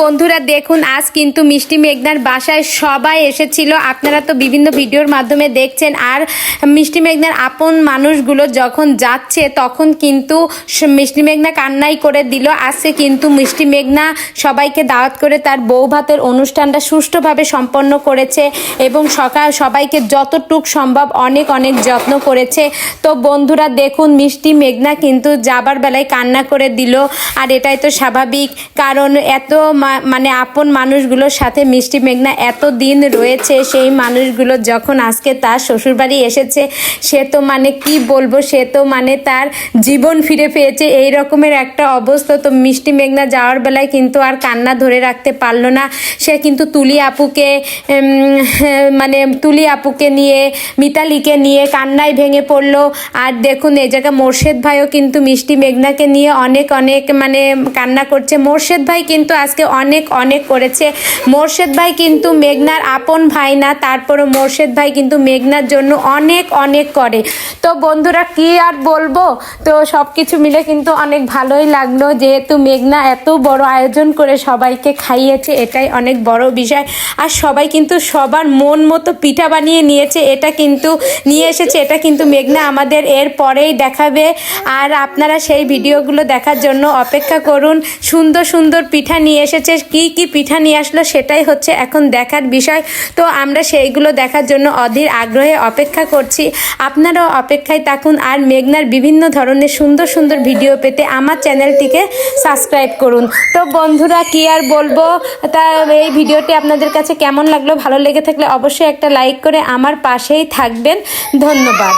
বন্ধুরা, দেখুন, আজ কিন্তু মিষ্টি মেঘনার বাসায় সবাই এসেছিল। আপনারা তো বিভিন্ন ভিডিওর মাধ্যমে দেখছেন। আর মিষ্টি মেঘনার আপন মানুষগুলো যখন যাচ্ছে, তখন কিন্তু মিষ্টি মেঘনা কান্নাই করে দিল। আজকে কিন্তু মিষ্টি মেঘনা সবাইকে দাওয়াত করে তার বউ ভাতের অনুষ্ঠানটা সুষ্ঠুভাবে সম্পন্ন করেছে এবং সকাল সবাইকে যতটুক সম্ভব অনেক অনেক যত্ন করেছে। তো বন্ধুরা, দেখুন, মিষ্টি মেঘনা কিন্তু যাবার বেলায় কান্না করে দিল। আর এটাই তো স্বাভাবিক। কারণ এত মানে আপন মানুষগুলোর সাথে মিষ্টি মেঘনা এত দিন রয়েছে, সেই মানুষগুলো যখন আজকে তার শ্বশুরবাড়ি এসেছে, সে তো মানে কি বলব, সে তো মানে তার জীবন ফিরে পেয়েছে। এই রকমের একটা অবস্থা। তো মিষ্টি মেঘনা যাওয়ার বেলায় কিন্তু আর কান্না ধরে রাখতে পারল না। সে কিন্তু তুলি আপুকে মানে তুলি আপুকে নিয়ে, মিতালিকে নিয়ে কান্নায় ভেঙে পড়ল। আর দেখুন, এই জায়গায় মোর্শেদ ভাইও কিন্তু মিষ্টি মেঘনাকে নিয়ে অনেক অনেক মানে কান্না করছে। মোর্শেদ ভাই কিন্তু আজকে অনেক অনেক করেছে। মোর্শেদ ভাই কিন্তু মেঘনার আপন ভাই না তারপরে মোর্শেদ ভাই কিন্তু মেঘনার জন্য অনেক অনেক করে। তো বন্ধুরা, কি আর বলব? তো সব কিছু মিলে কিন্তু অনেক ভালোই লাগল, যেহেতু মেঘনা এত বড় আয়োজন করে সবাইকে খাইয়েছে, এটাই অনেক বড় বিষয়। আর সবাই কিন্তু সবার মন মতো পিঠা বানিয়ে নিয়েছে, এটা কিন্তু নিয়ে এসেছে, এটা কিন্তু মেঘনা আমাদের এর পরেই দেখাবে। আর আপনারা সেই ভিডিওগুলো দেখার জন্য অপেক্ষা করুন, সুন্দর সুন্দর পিঠা নিয়ে এসেছে, কি কি পিঠা নিয়ে আসলো সেটাই হচ্ছে এখন দেখার বিষয়। তো আমরা সেইগুলো দেখার জন্য অধীর আগ্রহে অপেক্ষা করছি। আপনারাও অপেক্ষায় থাকুন আর মেঘনার বিভিন্ন ধরনের সুন্দর সুন্দর ভিডিও পেতে আমার চ্যানেলটিকে সাবস্ক্রাইব করুন। তো বন্ধুরা, কি আর বলব? তা এই ভিডিওটি আপনাদের কাছে কেমন লাগল, ভালো লেগে থাকলে অবশ্যই একটা লাইক করে আমার পাশেই থাকবেন। ধন্যবাদ।